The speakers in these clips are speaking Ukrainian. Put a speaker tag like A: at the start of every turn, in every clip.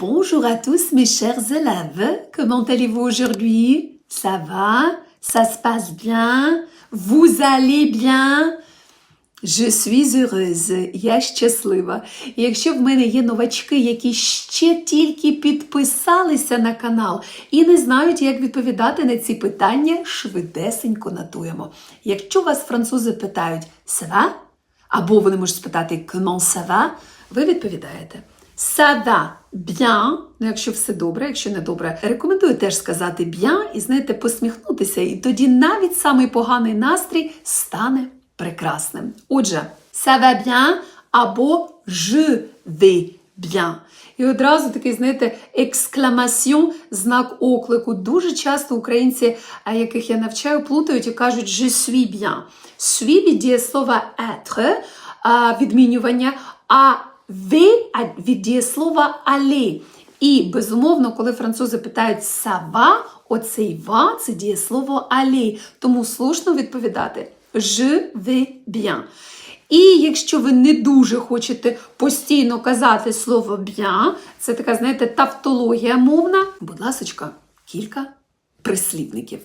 A: Bonjour à tous mes chers élèves. Comment allez-vous aujourd'hui Ça va Ça se passe bien Vous allez bien Je suis heureuse, я щаслива. Якщо в мене є новачки, які ще тільки підписалися на канал і не знають, як відповідати на ці питання, швидесенько нотуємо. Якщо вас французи питають «Ça va?» або вони можуть спитати «Comment ça va?», ви відповідаєте «Ça va bien», ну якщо все добре, якщо не добре, рекомендую теж сказати bien і знаєте, посміхнутися, і тоді навіть самий поганий настрій стане прекрасним. Отже, ça va або je vais. І одразу такий, знаєте, екскламасьон, знак оклику. Дуже часто українці, яких я навчаю, плутають і кажуть je suis bien. Suis від дієслова être, відмінювання, а ви від дієслова aller. І, безумовно, коли французи питають va, оцей va – це дієслово aller. Тому слушно відповідати je vais bien. І якщо ви не дуже хочете постійно казати слово bien, це така, знаєте, тавтологія мовна, будь ласочка, кілька прислівників.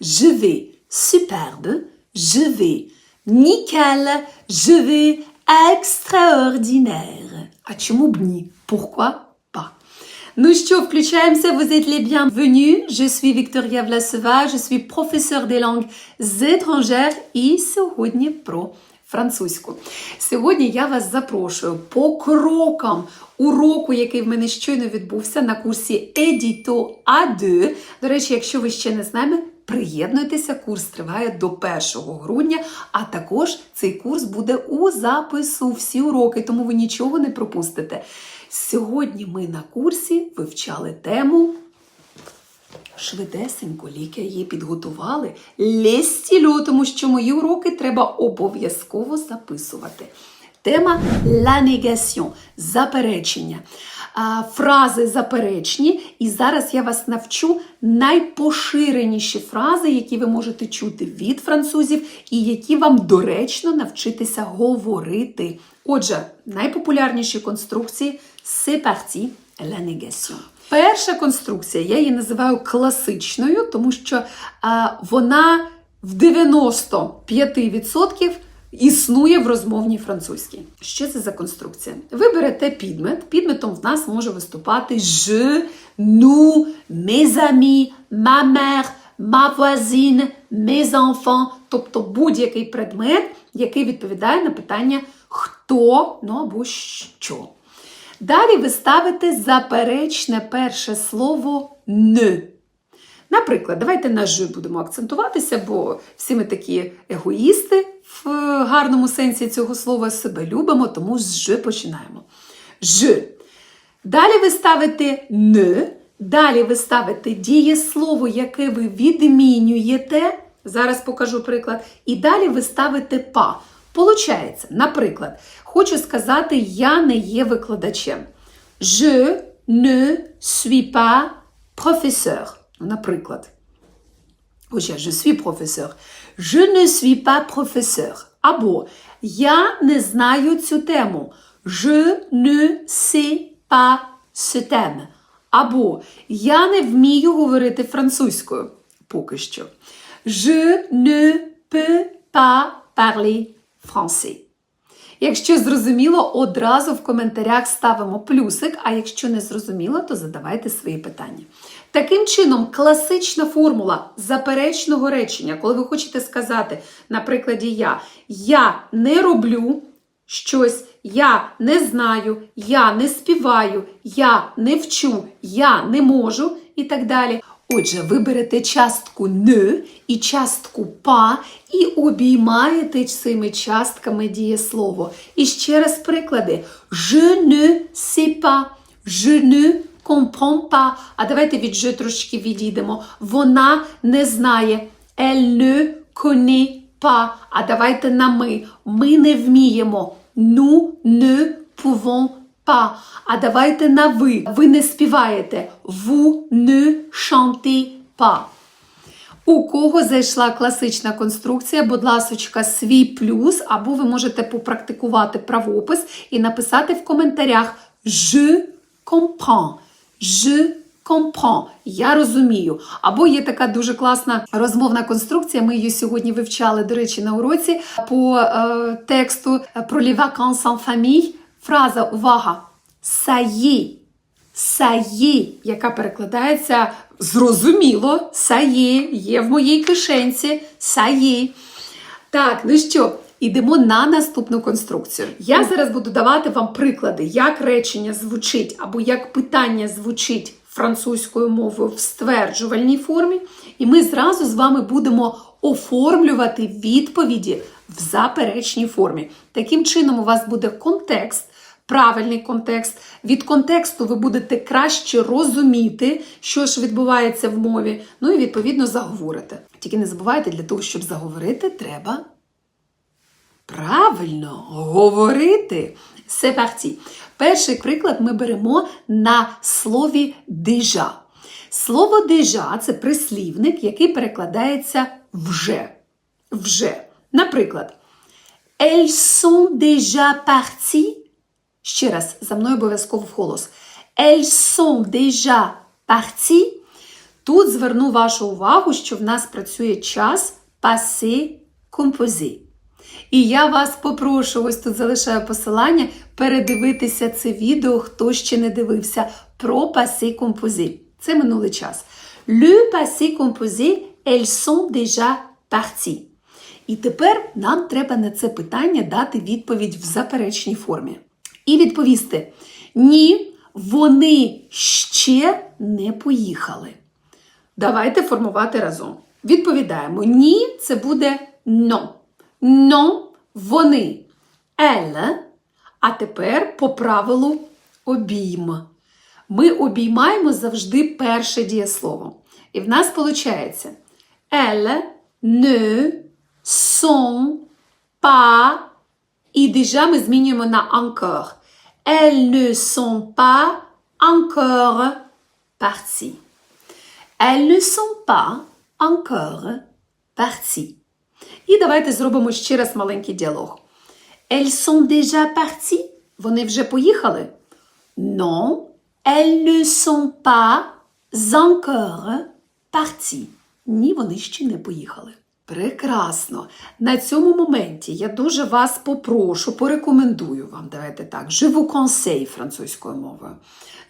A: Je vais superbe, je vais nickel, je vais extraordinaire. А чому б ні? Pourquoi pas? Ну що, включаємося, vous êtes les bienvenus. Je suis Victoria Vlasova, je suis professeur des langues étrangères і сьогодні про французьку. Сьогодні я вас запрошую по крокам уроку, який в мене щойно відбувся на курсі Edito A2. До речі, якщо ви ще не з нами, Приєднуйтеся, курс триває до 1 грудня, а також цей курс буде у запису всі уроки, тому ви нічого не пропустите. Сьогодні ми на курсі вивчали тему. Швидесенько ліки її підготували лестілю, тому що мої уроки треба обов'язково записувати. Тема la négation – заперечення. Фрази заперечні, і зараз я вас навчу найпоширеніші фрази, які ви можете чути від французів, і які вам доречно навчитися говорити. Отже, найпопулярніші конструкції c'est parti, la négation. Перша конструкція, я її називаю класичною, тому що а, вона в 95% існує в розмовній французькій. Що це за конструкція? Ви берете підмет. Підметом в нас може виступати je, nous, mes amis, ma mère, ma тобто будь-який предмет, який відповідає на питання хто, ну або що. Далі ви ставите заперечне перше слово не. Наприклад, давайте на «ж» будемо акцентуватися, бо всі ми такі егоїсти в гарному сенсі цього слова себе любимо, тому з «ж» починаємо. Ж. Далі ви ставите «н», далі ви ставите дієслово, яке ви відмінюєте. Зараз покажу приклад. І далі ви ставите па. Получається, наприклад, хочу сказати, я не є викладачем. Je ne suis pas professeur. Наприклад. Отже, je suis professeur. Je ne suis pas professeur. Або я не знаю цю тему. Je ne sais pas ce thème. Або я не вмію говорити французькою. Поки що. Je ne peux pas parler français. Якщо зрозуміло, одразу в коментарях ставимо плюсик, а якщо не зрозуміло, то задавайте свої питання. Таким чином, класична формула заперечного речення, коли ви хочете сказати, на прикладі я, я не роблю щось, я не знаю, я не співаю, я не вчу, я не можу і так далі. Отже, ви берете частку «не» і частку па і обіймаєте цими частками дієслово. І ще раз приклади. Je ne sais pas, je ne pas. А давайте від «je» трошки відійдемо. Вона не знає. Elle ne connaît pas. А давайте на ми. Ми не вміємо. Nous ne pouvons pas. А давайте на ви. Ви не співаєте. Vous ne chantez pas. У кого зайшла класична конструкція, будь ласочка, свій плюс, або ви можете попрактикувати правопис і написати в коментарях Je comprends. Je comprends. Я розумію. Або є така дуже класна розмовна конструкція. Ми її сьогодні вивчали, до речі, на уроці по е, тексту про les vacances en famille. Фраза увага! Est. Саї, яка перекладається зрозуміло, саї, є в моїй кишенці, саї. Так, ну що, ідемо на наступну конструкцію. Я зараз буду давати вам приклади, як речення звучить або як питання звучить французькою мовою в стверджувальній формі. І ми зразу з вами будемо оформлювати відповіді в заперечній формі. Таким чином, у вас буде контекст правильний контекст. Від контексту ви будете краще розуміти, що ж відбувається в мові, ну і відповідно заговорите. Тільки не забувайте, для того, щоб заговорити, треба правильно говорити. Це парті. Перший приклад ми беремо на слові déjà. Слово déjà це прислівник, який перекладається вже. Вже. Наприклад, Elles sont déjà parties Ще раз, за мною обов'язково вголос. Elles sont déjà parties. Тут зверну вашу увагу, що в нас працює час passé composé. І я вас попрошу, ось тут залишаю посилання, передивитися це відео, хто ще не дивився, про passé composé. Це минулий час. Le passé composé, elles sont déjà parties. І тепер нам треба на це питання дати відповідь в заперечній формі. І відповісти: ні, вони ще не поїхали. Давайте формувати разом. Відповідаємо: ні, це буде non. Non, вони. Elle. А тепер по правилу обійм. Ми обіймаємо завжди перше дієслово. І в нас виходить Elle ne sont pas і déjà ми змінюємо на encore. Elles ne sont pas encore parties. Elles ne sont pas encore parties. І давайте зробимо ще раз маленький діалог. Elles sont déjà parties? Вони вже поїхали? Non, elles ne sont pas encore parties. Ні, вони ще не поїхали. Прекрасно. На цьому моменті я дуже вас попрошу, порекомендую вам, давайте так, живу консей французькою мовою.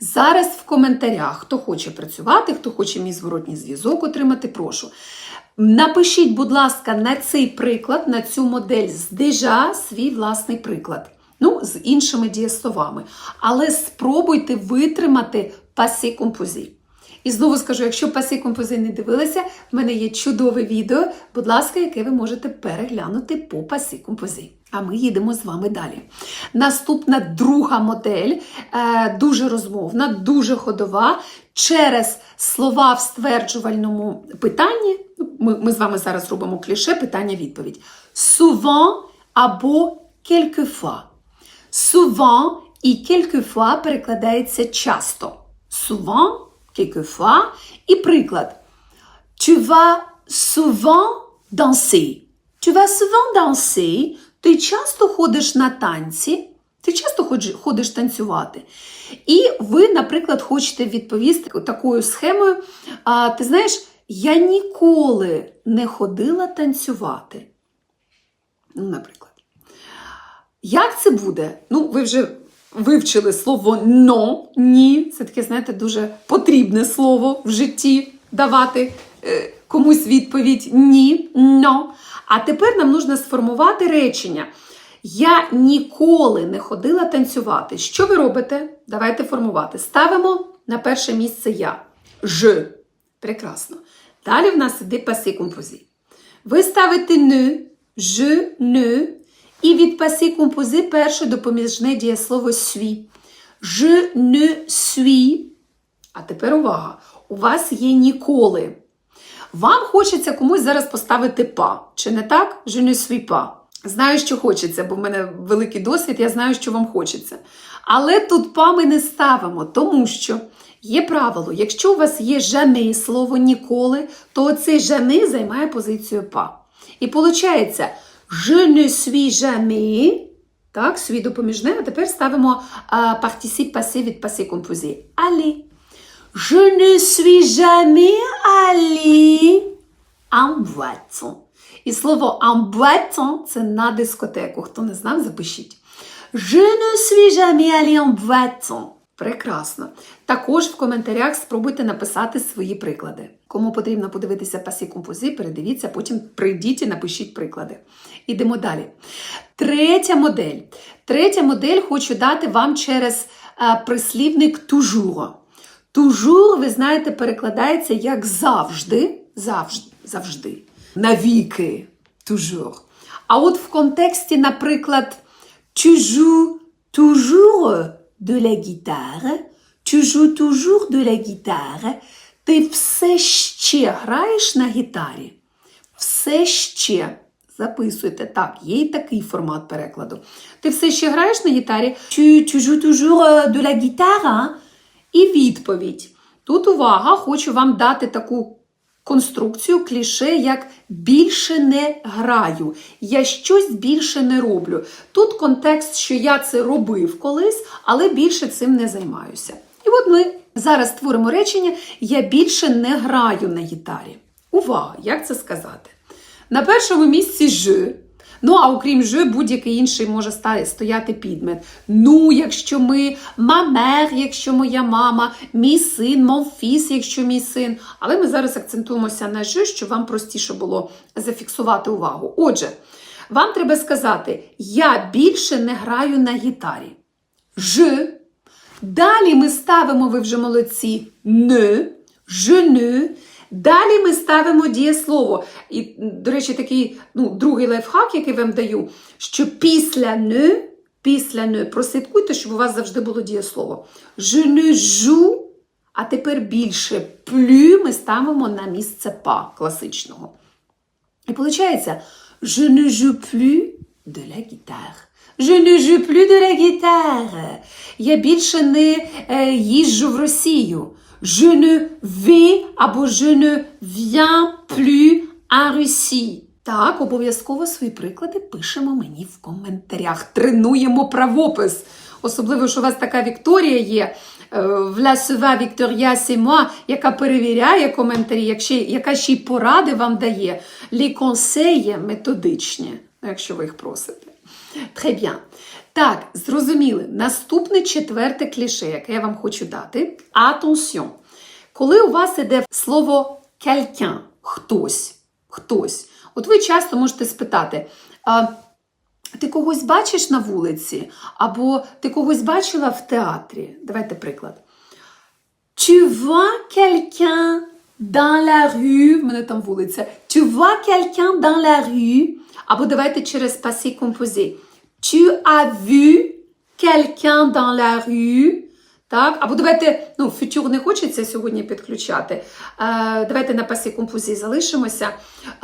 A: Зараз в коментарях, хто хоче працювати, хто хоче мій зворотній зв'язок отримати, прошу. Напишіть, будь ласка, на цей приклад, на цю модель з déjà свій власний приклад. Ну, з іншими дієсловами. Але спробуйте витримати пасі композі. І знову скажу, якщо паси компози не дивилися, в мене є чудове відео, будь ласка, яке ви можете переглянути по паси компози. А ми їдемо з вами далі. Наступна друга модель, е, дуже розмовна, дуже ходова. Через слова в стверджувальному питанні. Ми, ми з вами зараз робимо кліше питання-відповідь. Souvent або quelquefois. Souvent і quelquefois перекладається часто. Souvent quelquefois. І приклад. Tu vas souvent danser. Tu vas souvent danser. Ти часто ходиш на танці. Ти часто ходиш танцювати. І ви, наприклад, хочете відповісти такою схемою. А, Ти знаєш, я ніколи не ходила танцювати. Ну, наприклад. Як це буде? Ну, ви вже вивчили слово но, ні. Це таке, знаєте, дуже потрібне слово в житті давати е, комусь відповідь ні, но. А тепер нам потрібно сформувати речення. Я ніколи не ходила танцювати. Що ви робите? Давайте формувати. Ставимо на перше місце я. Ж. Прекрасно. Далі в нас іде паси композі. Ви ставите не, ж, не, і від паси компози перше допоміжне дієслово suis. Je ne suis. А тепер увага! У вас є ніколи. Вам хочеться комусь зараз поставити па. Чи не так? Je ne suis pas. Знаю, що хочеться, бо в мене великий досвід, я знаю, що вам хочеться. Але тут па ми не ставимо, тому що є правило: якщо у вас є jamais слово ніколи, то цей jamais займає позицію па. І виходить, Je ne suis jamais. Так, suis допоміжне, а тепер ставимо participe passé від passé composé. Allez. Je ne suis jamais allé en boîte. І слово en boîte – це на дискотеку. Хто не знав, запишіть. Je ne suis jamais allé en boîte. Прекрасно. Також в коментарях спробуйте написати свої приклади. Кому потрібно подивитися пасі компози, передивіться, потім прийдіть і напишіть приклади. Ідемо далі. Третя модель. Третя модель хочу дати вам через е, прислівник toujours. Toujours, ви знаєте, перекладається як завжди, завжди, завжди, навіки, toujours. А от в контексті, наприклад, joues toujours de la guitare, tu joues toujours de la guitare, ти все ще граєш на гітарі. Все ще. Записуйте, так, є і такий формат перекладу. Ти все ще граєш на гітарі? Tu, joues toujours de la guitare? І відповідь. Тут увага, хочу вам дати таку конструкцію кліше, як більше не граю. Я щось більше не роблю. Тут контекст, що я це робив колись, але більше цим не займаюся. І от ми зараз створимо речення Я більше не граю на гітарі. Увага! Як це сказати? На першому місці ж. Ну, а окрім ж, будь-який інший може стояти підмет. Ну, якщо ми мамер, якщо моя мама, мій син, мов фіс, якщо мій син. Але ми зараз акцентуємося на ж, щоб вам простіше було зафіксувати увагу. Отже, вам треба сказати: я більше не граю на гітарі. Ж. Далі ми ставимо, ви вже молодці, не, je ne. Далі ми ставимо дієслово. І, до речі, такий ну, другий лайфхак, який вам даю, що після не, після не, прослідкуйте, щоб у вас завжди було дієслово. Je ne joue, а тепер більше plus ми ставимо на місце па класичного. І виходить, je ne joue plus de la guitare. Je ne joue plus de la guitare. Я більше не е, їжджу в Росію. Je ne vais або je ne viens plus en Russie. Так, обов'язково свої приклади пишемо мені в коментарях. Тренуємо правопис. Особливо, що у вас така Вікторія є. е, Власова Вікторія Сімоа, яка перевіряє коментарі, яка ще й поради вам дає. Лі методичні, якщо ви їх просите. Très bien. Так, зрозуміли. Наступне четверте кліше, яке я вам хочу дати. Attention. Коли у вас іде слово quelqu'un, хтось, хтось, от ви часто можете спитати. А, ти когось бачиш на вулиці, або ти когось бачила в театрі. Давайте приклад. Tu vois quelqu'un dans la rue, в мене там вулиця. Tu vois quelqu'un dans la rue, або давайте через passé composé. Tu as vu quelqu'un dans la rue. Так, або давайте, ну, фютюр не хочеться сьогодні підключати. Е, давайте на passé composé залишимося.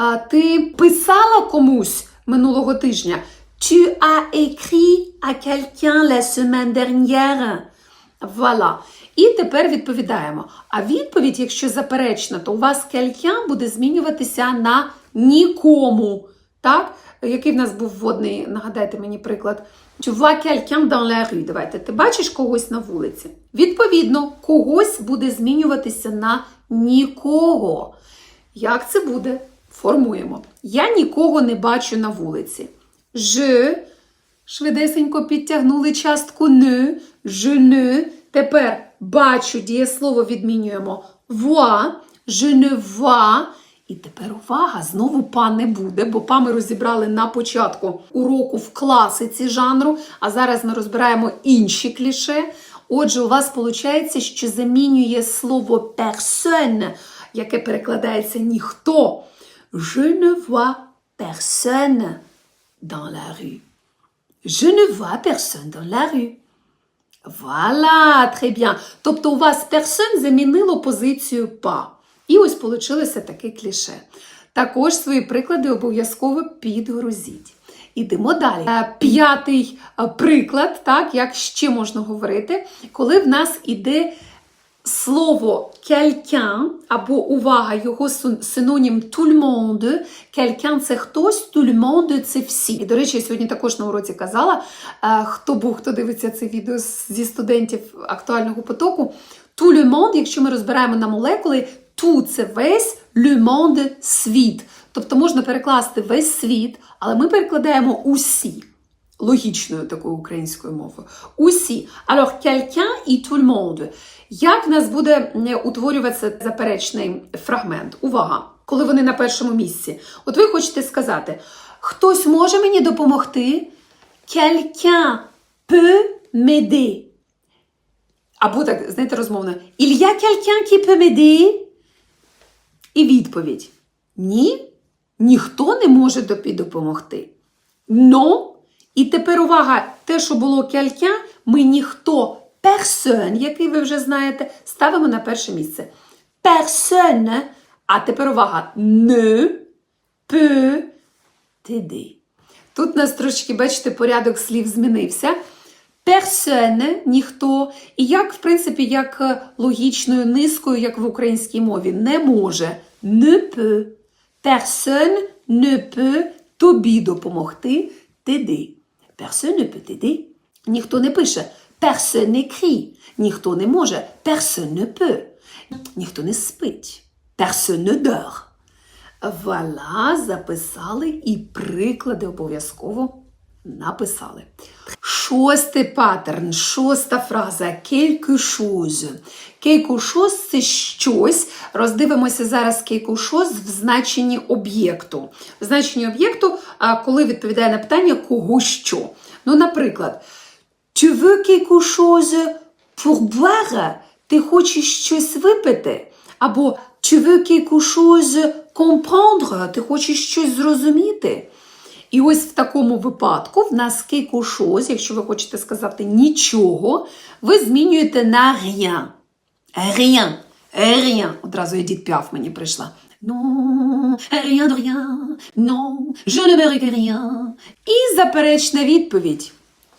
A: Е, ти писала комусь минулого тижня. Tu as écrit à quelqu'un la semaine dernière. Voilà. І тепер відповідаємо. А відповідь, якщо заперечна, то у вас quelqu'un буде змінюватися на нікому. Так? Який в нас був вводний, нагадайте мені приклад. Давайте, ти бачиш когось на вулиці. Відповідно, когось буде змінюватися на нікого. Як це буде? Формуємо. Я нікого не бачу на вулиці. Je, швидесенько підтягнули частку не, je ne. Тепер бачу, дієслово відмінюємо vois, je ne vois. І тепер увага, знову па не буде, бо па ми розібрали на початку уроку в класиці жанру, а зараз ми розбираємо інші кліше. Отже, у вас виходить, що замінює слово personne, яке перекладається ніхто. Je ne vois personne dans la rue. Je ne vois personne dans la rue. Voilà, très bien. Тобто у вас person замінило позицію па. І ось получилося таке кліше. Також свої приклади обов'язково підгрузіть. Ідемо далі. Е, П'ятий е, приклад, так, як ще можна говорити, коли в нас іде слово quelqu'un або увага, його синонім tout le monde. Quelqu'un – це хтось, tout le monde – це всі. І, до речі, я сьогодні також на уроці казала, е, хто був, хто дивиться це відео зі студентів актуального потоку. Tout le monde, якщо ми розбираємо на молекули, tout – це весь, le monde – світ. Тобто можна перекласти весь світ, але ми перекладаємо усі. Логічною такою українською мовою. Усі. Alors, quelqu'un і tout le monde. Як в нас буде е, утворюватися заперечний фрагмент? Увага! Коли вони на першому місці. От ви хочете сказати, хтось може мені допомогти? Quelqu'un peut m'aider. Або так, знаєте, розмовно. Il y a quelqu'un qui peut m'aider? Відповідь: Ні, ніхто не може тобі допомогти. Но, і тепер увага, те, що було quelqu'un, ми ніхто, personne, який ви вже знаєте, ставимо на перше місце. Personne, а тепер увага, ne peut t'aider. Тут у нас трошки, бачите, порядок слів змінився. Personne – ніхто. І як, в принципі, як е, логічною низкою, як в українській мові, не може. Ne peut. Personne ne peut тобі допомогти. T'aider. Personne ne peut t'aider. Ніхто не пише. Personne n'écrit. Ніхто не може. Personne ne peut. Ніхто не спить. Personne ne dort. Вуаля, записали і приклади обов'язково написали. Шостий паттерн, шоста фраза quelque chose. Chose – це щось. Роздивимося зараз chose в значенні об'єкту. В значенні об'єкту, коли відповідає на питання кого що. Ну, наприклад, Tu veux quelque chose pour boire? Ти хочеш щось випити? Або Tu veux quelque chose comprendre? Ти хочеш щось зрозуміти? І ось в такому випадку в нас chose, якщо ви хочете сказати нічого, ви змінюєте на rien. Rien. Rien. Одразу Едіт Піаф мені прийшла. Non, rien de rien. Non, je ne rien. І заперечна відповідь.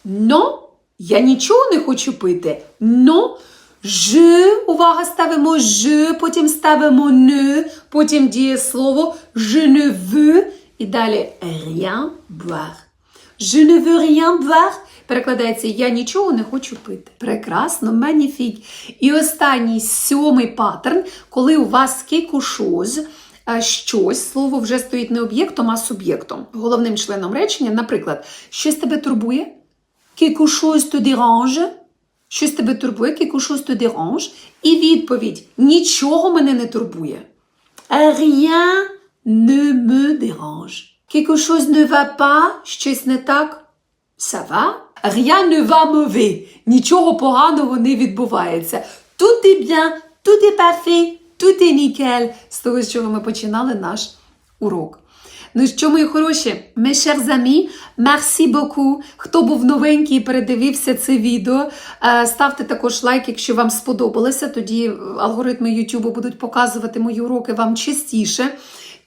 A: Non, я нічого не хочу пити. Non, je, увага, ставимо je, потім ставимо ne, потім дієслово je ne veux і далі rien boire. Je ne veux rien boire перекладається Я нічого не хочу пити. Прекрасно, magnifique. І останній сьомий паттерн, коли у вас quelque а, щось, слово вже стоїть не об'єктом, а суб'єктом. Головним членом речення, наприклад, щось тебе турбує? Dérange? Щось тебе турбує, dérange? І відповідь: Нічого мене не турбує. Rien ne me dérange. Quelque chose ne va pas, щось не так. Ça va? Rien ne va mauvais. Нічого поганого не відбувається. Tout est bien, tout est parfait, tout est nickel. З того, з чого ми починали наш урок. Ну що, мої хороші, mes chers amis, merci. Хто був новенький і передивився це відео, е, ставте також лайк, якщо вам сподобалося. Тоді алгоритми YouTube будуть показувати мої уроки вам частіше.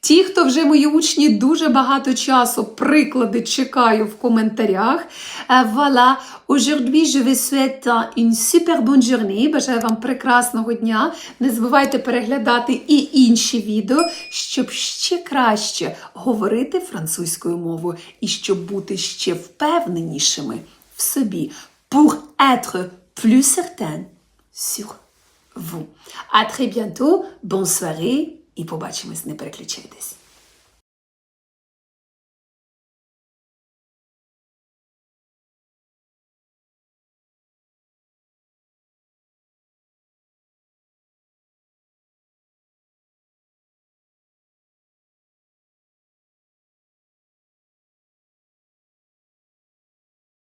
A: Ті, хто вже мої учні дуже багато часу, приклади чекаю в коментарях. Е, Voilà, aujourd'hui je vous souhaite une super bonne journée. Бажаю вам прекрасного дня. Не забувайте переглядати і інші відео, щоб ще краще говорити французькою мовою і щоб бути ще впевненішими в собі. Pour être plus certaine sur vous. À très bientôt, bonne soirée і побачимось, не переключайтесь.